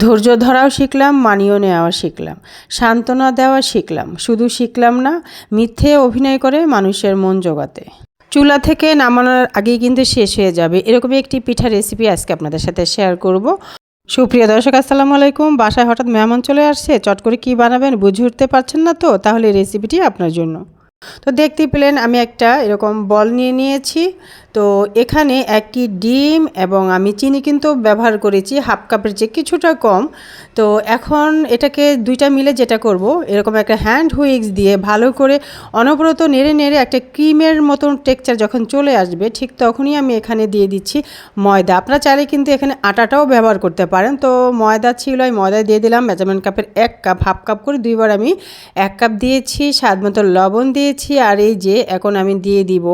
ধৈর্য ধরাও শিখলাম মানিয়ে নেওয়া শিখলাম। সান্ত্বনা দেওয়া শিখলাম, শুধু শিখলাম না, মিথ্যে অভিনয় করে মানুষের মন জোগাতে। চুলা থেকে নামানোর আগেই কিন্তু শেষ হয়ে যাবে। এরকমই একটি পিঠা রেসিপি আজকে আপনাদের সাথে শেয়ার করব। সুপ্রিয় দর্শক, আসসালামু আলাইকুম। বাসায় হঠাৎ মেহমান চলে আসছে, চট করে কী বানাবেন বুঝে উঠতে পারছেন না তো, তাহলে রেসিপিটি আপনার জন্য। তো দেখতে পেলেন, আমি একটা এরকম বল নিয়ে নিয়েছি। তো এখানে একটি ডিম এবং আমি চিনি কিন্তু ব্যবহার করেছি, হাফ কাপের চেয়ে কিছুটা কম। তো এখন এটাকে দুইটা মিলে যেটা করব, এরকম একটা হ্যান্ড হুইক্স দিয়ে ভালো করে অনবরত নেড়ে নেড়ে একটা ক্রিমের মতন টেক্সচার যখন চলে আসবে, ঠিক তখনই আমি এখানে দিয়ে দিচ্ছি ময়দা। আপনারা চাইলে কিন্তু এখানে আটাটাও ব্যবহার করতে পারেন। তো ময়দা ছিল আমি ময়দা দিয়ে দিলাম মেজারমেন্ট কাপের এক কাপ হাফ কাপ করে দুইবার আমি এক কাপ দিয়েছি, স্বাদ মতো লবণ দিয়েছি, আর এই যে এখন আমি দিয়ে দিব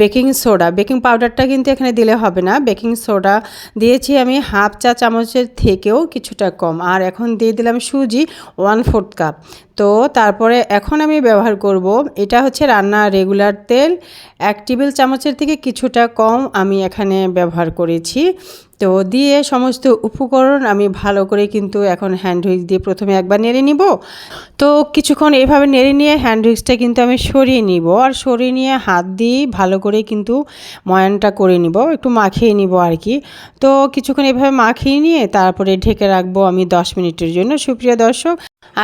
বেকিং সোডা বেকিং পাউডারটা কিন্তু এখানে দিলে হবে না। বেকিং সোডা দিয়েছি আমি হাফ চা চামচের থেকেও কিছুটা কম। আর এখন দিয়ে দিলাম সুজি ওয়ান ফোর্থ কাপ। তো তারপরে এখন আমি ব্যবহার করব, এটা হচ্ছে রান্না রেগুলার তেল। এক টেবিল চামচের থেকে কিছুটা কম আমি এখানে ব্যবহার করেছি। তো দিয়ে সমস্ত উপকরণ আমি ভালো করে কিন্তু এখন হ্যান্ড হুইক্স দিয়ে প্রথমে একবার নেড়ে নিব। তো কিছুক্ষণ এভাবে নেড়ে নিয়ে হ্যান্ড হুইক্সটা কিন্তু আমি সরিয়ে নিব আর সরিয়ে নিয়ে হাত দিয়ে ভালো করে কিন্তু ময়ানটা করে নিব, একটু মাখিয়ে নিব আর কি। তো কিছুক্ষণ এভাবে মাখিয়ে নিয়ে তারপরে ঢেকে রাখব আমি দশ মিনিটের জন্য। সুপ্রিয় দর্শক,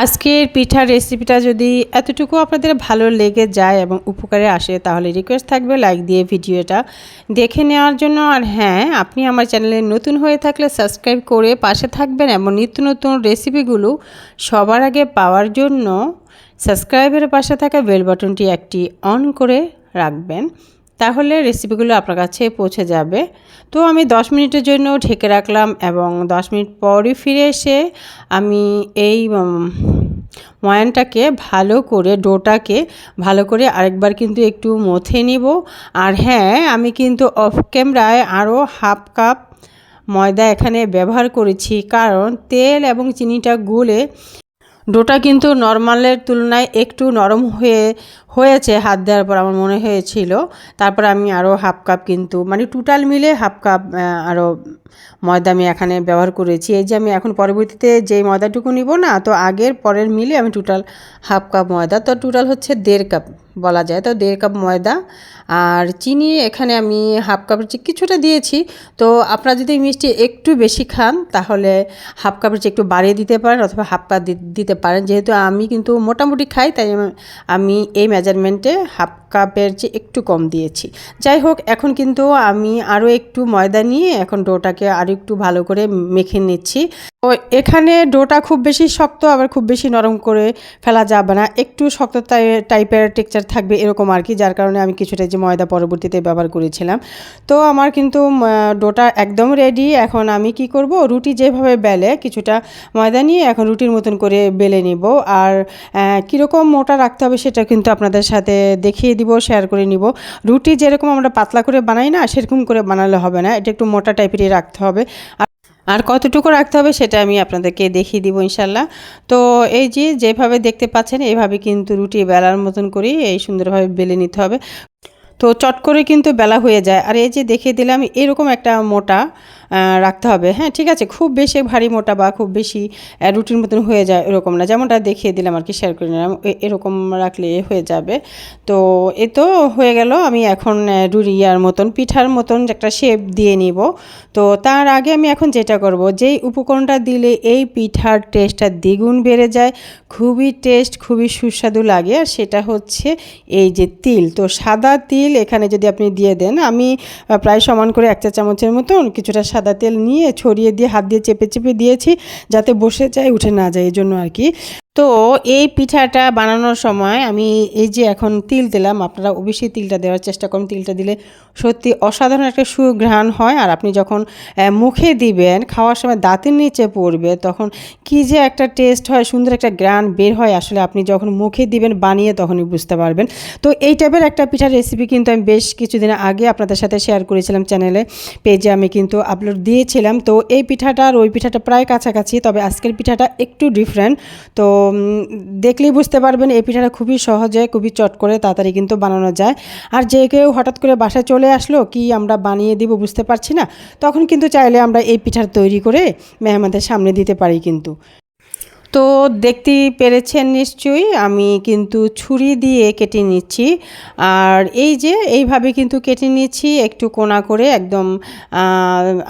আজকের পিঠার রেসিপিটা যদি এতটুকু আপনাদের ভালো লেগে যায় এবং উপকারে আসে তাহলে রিকোয়েস্ট থাকবে লাইক দিয়ে ভিডিওটা দেখে নেওয়ার জন্য। আর হ্যাঁ আপনি আমার চ্যানেলে নতুন হয়ে থাকলে সাবস্ক্রাইব করে পাশে থাকবেন এবং নিত্য নতুন রেসিপিগুলো সবার আগে পাওয়ার জন্য সাবস্ক্রাইবের পাশে থাকা বেল বাটনটি একটি অন করে রাখবেন। তাহলে রেসিপিগুলো আপনার কাছে পৌঁছে যাবে। তো আমি 10 মিনিটের জন্য ঢেকে রাখলাম এবং 10 মিনিট পরই ফিরে এসে আমি এই ময়ানটাকে ভালো করে, ডোটাকে ভালো করে আরেকবার কিন্তু একটু মথে নিব। আর হ্যাঁ আমি কিন্তু অফ ক্যামেরায় আরও হাফ কাপ ময়দা এখানে ব্যবহার করেছি, কারণ তেল এবং চিনিটা গুলে ডোটা কিন্তু নর্মালের তুলনায় একটু নরম হয়ে, হয়েছে হাত দেওয়ার পর আমার মনে হয়েছিল। তারপর আমি আরও হাফ কাপ কিন্তু মানে টোটাল মিলে হাফ কাপ আরও ময়দা আমি এখানে ব্যবহার করেছি। এই যে আমি এখন পরবর্তীতে যেই ময়দাটুকু নিব না, তো আগের পরের মিলে আমি টোটাল হাফ কাপ ময়দা, তো টোটাল হচ্ছে দেড় কাপ বলা যায়। তো দেড় কাপ ময়দা আর চিনি এখানে আমি হাফ কাপের চেয়ে কিছুটা দিয়েছি। তো আপনারা যদি মিষ্টি একটু বেশি খান, তাহলে হাফ কাপের চেয়ে একটু বাড়িয়ে দিতে পারেন অথবা হাফ কাপ দিতে পারেন। যেহেতু আমি কিন্তু মোটামুটি খাই, তাই আমি এই মেজারমেন্টে হাফ কাপের চেয়ে একটু কম দিয়েছি। যাই হোক, এখন কিন্তু আমি আরও একটু ময়দা নিয়ে এখন ডোটাকে আরও একটু ভালো করে মেখে নিচ্ছি। তো এখানে ডোটা খুব বেশি শক্ত, আবার খুব বেশি নরম করে ফেলা যাবে না। একটু শক্ত টাইপের টেক্সচার থাকবে এরকম আর কি, যার কারণে আমি কিছুটা যে ময়দা পরবর্তীতে ব্যবহার করেছিলাম। তো আমার কিন্তু ডোটা একদম রেডি এখন আমি কি করব? রুটি যেভাবে বেলে কিছুটা ময়দা নিয়ে এখন রুটির মতন করে বেলে নিব। আর কীরকম মোটা রাখতে হবে সেটা কিন্তু আপনাদের সাথে দেখিয়ে দিব শেয়ার করে নিব। রুটি যেরকম আমরা পাতলা করে বানাই না, সেরকম করে বানালে হবে না, এটা একটু মোটা টাইপেরই রাখতে হবে। আর কতটুকু রাখতে হবে সেটা আমি আপনাদেরকে দেখিয়ে দিব ইনশাল্লাহ। তো এই যে যেভাবে দেখতে পাচ্ছেন, এভাবে কিন্তু রুটি বেলার মতন করি এই সুন্দরভাবে বেলে নিতে হবে। তো চট করে কিন্তু বেলা হয়ে যায়। আর এই যে দেখিয়ে দিলাম, এরকম একটা মোটা রাখতে হবে। হ্যাঁ ঠিক আছে, খুব বেশি ভারী মোটা বা খুব বেশি রুটির মতন হয়ে যায় এরকম না। যেমনটা দেখিয়ে দিলাম আর কি শেয়ার করে নিলাম এরকম রাখলে হয়ে যাবে। তো এ তো হয়ে গেল, আমি এখন রুড়িয়ার মতন, পিঠার মতন একটা শেপ দিয়ে নিব। তো তার আগে আমি এখন যেটা করব, যেই উপকরণটা দিলে এই পিঠার টেস্টটা দ্বিগুণ বেড়ে যায়, খুবই টেস্ট খুবই সুস্বাদু লাগে, আর সেটা হচ্ছে এই যে তিল। তো সাদা তিল এখানে যদি আপনি দিয়ে দেন, আমি প্রায় সমান করে এক চা চামচের মতন, কিছুটা সাদা তেল নিয়ে ছড়িয়ে দিয়ে, হাত দিয়ে চেপে চেপে দিয়েছি যাতে বসে যায়, উঠে না যায় এই জন্য আর কি। তো এই পিঠাটা বানানোর সময় আমি এই যে এখন তিল দিলাম, আপনারা অবশ্যই তিলটা দেওয়ার চেষ্টা করুন। তিলটা দিলে সত্যি অসাধারণ একটা সুঘ্রাণ হয় আর আপনি যখন মুখে দিবেন, খাওয়ার সময় দাঁতের নিচে পড়বে, তখন কি যে একটা টেস্ট হয়, সুন্দর একটা গ্রান বের হয়। আসলে আপনি যখন মুখে দিবেন, বানিয়ে তখনই বুঝতে পারবেন। তো এই টাইপের একটা পিঠার রেসিপি কিন্তু আমি বেশ কিছুদিন আগে আপনাদের সাথে শেয়ার করেছিলাম চ্যানেলে পেজে আমি কিন্তু আপলোড দিয়েছিলাম। তো এই পিঠাটা আর ওই পিঠাটা প্রায় কাছাকাছি, তবে আজকের পিঠাটা একটু ডিফারেন্ট তো দেখলেই বুঝতে পারবেন এই পিঠাটা খুবই সহজে, খুবই চট করে তাড়াতাড়ি কিন্তু বানানো যায়। আর যে কেউ হঠাৎ করে বাসায় চলে আসলো, কি আমরা বানিয়ে দিব বুঝতে পারছি না, তখন কিন্তু চাইলে আমরা এই পিঠার তৈরি করে মেহমানদের সামনে দিতে পারি কিন্তু। তো দেখতেই পেরেছেন নিশ্চয়ই, আমি কিন্তু ছুরি দিয়ে কেটে নিচ্ছি। আর এই যে, এইভাবে কিন্তু কেটে নিচ্ছি, একটু কোনা করে একদম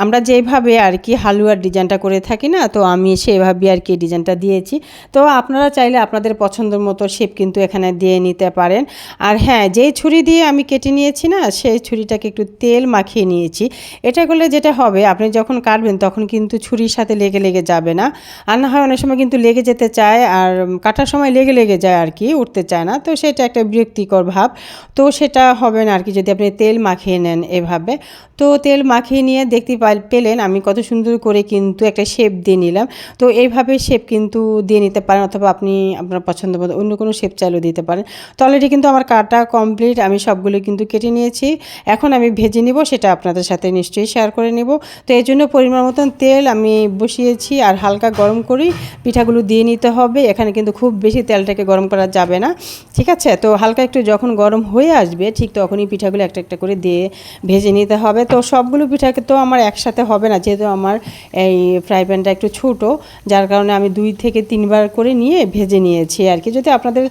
আমরা যেভাবে আর কি হালুয়ার ডিজাইনটা করে থাকি না, তো আমি সেভাবে আর কি ডিজাইনটা দিয়েছি। তো আপনারা চাইলে আপনাদের পছন্দের মতো শেপ কিন্তু এখানে দিয়ে নিতে পারেন। আর হ্যাঁ যেই ছুরি দিয়ে আমি কেটে নিয়েছি না, সেই ছুরিটাকে একটু তেল মাখিয়ে নিয়েছি। এটা করলে যেটা হবে, আপনি যখন কাটবেন তখন কিন্তু ছুরির সাথে লেগে লেগে যাবে না। আর না হয় অনেক সময় কিন্তু লেগে যেতে চায় আর কাটার সময় লেগে লেগে যায় আর কি, উঠতে চায় না। তো সেটা একটা বিরক্তিকর ভাব। তো সেটা হবে না আর কি, যদি আপনি তেল মাখিয়ে নেন এভাবে। তো তেল মাখিয়ে নিয়ে দেখতে পেলেন আমি কত সুন্দর করে কিন্তু একটা শেপ দিয়ে নিলাম। তো এইভাবে শেপ কিন্তু দিয়ে নিতে পারেন অথবা আপনি আপনার পছন্দ মতো অন্য কোনো শেপ চাইলেও দিতে পারেন। তো অলরেডি কিন্তু আমার কাটা কমপ্লিট আমি সবগুলো কিন্তু কেটে নিয়েছি। এখন আমি ভেজে নিব, সেটা আপনাদের সাথে নিশ্চয়ই শেয়ার করে নেব। তো এই জন্য পরিমাণ মতন তেল আমি বসিয়েছি আর হালকা গরম করি পিঠাগুলো দিয়ে নিতে হবে। এখানে কিন্তু খুব বেশি তেলটাকে গরম করা যাবে না। ঠিক আছে? তো হালকা একটু যখন গরম হয়ে আসবে, ঠিক তখনই পিঠাগুলো একটা একটা করে দিয়ে ভেজে নিতে হবে। তো সবগুলো পিঠাকে তো আমার একসাথে হবে না, যেহেতু আমার এই ফ্রাই প্যানটা একটু ছোটো, যার কারণে আমি দুই থেকে তিনবার করে নিয়ে ভেজে নিয়েছি আর কি। যদি আপনাদের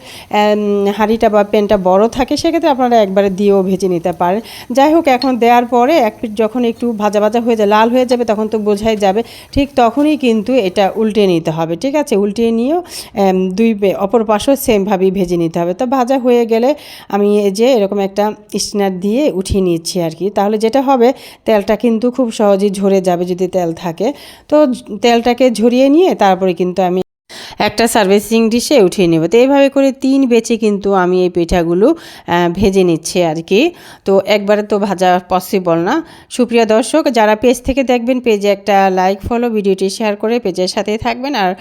হাঁড়িটা বা প্যানটা বড় থাকে, সেক্ষেত্রে আপনারা একবারে দিয়েও ভেজে নিতে পারেন। যাই হোক, এখন দেওয়ার পরে এক পিঠ যখন একটু ভাজা ভাজা হয়ে যায়, লাল হয়ে যাবে, তখন তো বোঝাই যাবে, ঠিক তখনই কিন্তু এটা উল্টে নিতে হবে। ঠিক আছে? উল্টিয়ে নিয়েও দুই অপর পাশও সেমভাবেই ভেজে নিতে হবে। তো ভাজা হয়ে গেলে আমি যে এরকম একটা স্টিনার দিয়ে উঠিয়ে নিচ্ছি আর কি। তাহলে যেটা হবে, তেলটা কিন্তু খুব সহজেই ঝরে যাবে যদি তেল থাকে। তো তেলটাকে ঝরিয়ে নিয়ে তারপরে কিন্তু আমি একটা সার্ভিসিং ডিশে উঠিয়ে নেব। তো এইভাবে করে তিন বেচে কিন্তু আমি এই পিঠাগুলো ভেজে নিচ্ছি আর কি। তো একবারে তো ভাজা পসিবল না। সুপ্রিয় দর্শক, যারা পেজ থেকে দেখবেন পেজে একটা লাইক ফলো ভিডিওটি শেয়ার করে পেজের সাথেই থাকবেন। আর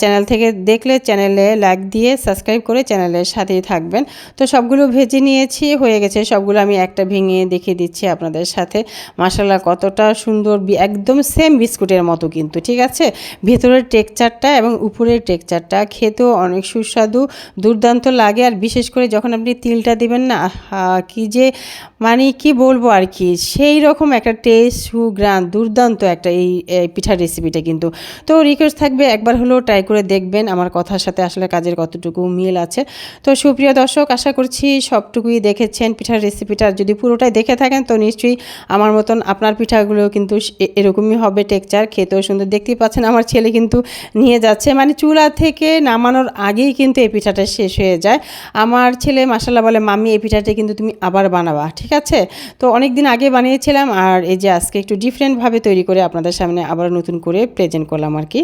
চ্যানেল থেকে দেখলে চ্যানেলে লাইক দিয়ে সাবস্ক্রাইব করে চ্যানেলের সাথেই থাকবেন। তো সবগুলো ভেজে নিয়েছি, হয়ে গেছে সবগুলো আমি একটা ভেঙে দেখিয়ে দিচ্ছি আপনাদের সাথে। মাসাল্লাহ কতটা সুন্দর, একদম সেম বিস্কুটের মতো কিন্তু, ঠিক আছে? ভেতরের টেক্সচারটা এবং উপরের টেক্সচারটা খেতেও অনেক সুস্বাদু, দুর্দান্ত লাগে। আর বিশেষ করে যখন আপনি তিলটা দিবেন না কী কি যে মানে কি বলব আর কি, সেই রকম একটা টেস্ট সুগ্রান দুর্দান্ত একটা এই পিঠার রেসিপিটা কিন্তু। তো রিকোয়েস্ট থাকবে, একবার হলেও ট্রাই করে দেখবেন, আমার কথার সাথে আসলে কাজের কতটুকু মিল আছে। তো সুপ্রিয় দর্শক, আশা করছি সবটুকুই দেখেছেন পিঠার রেসিপিটা যদি পুরোটাই দেখে থাকেন, তো নিশ্চয়ই আমার মতন আপনার পিঠাগুলো কিন্তু এরকমই হবে টেক্সচার খেতেও সুন্দর, দেখতেই পাচ্ছেন আমার ছেলে কিন্তু নিয়ে যাচ্ছে। মানে চুলা থেকে নামানোর আগেই কিন্তু এই পিঠাটা শেষ হয়ে যায়। আমার ছেলে মাসাল্লাহ বলে মামি এই পিঠাটা কিন্তু তুমি আবার বানাবা। ঠিক আছে? তো অনেক দিন আগে বানিয়েছিলাম আর এই যে আজকে একটু ডিফারেন্টভাবে তৈরি করে আপনাদের সামনে আবার নতুন করে প্রেজেন্ট করলাম আর কি।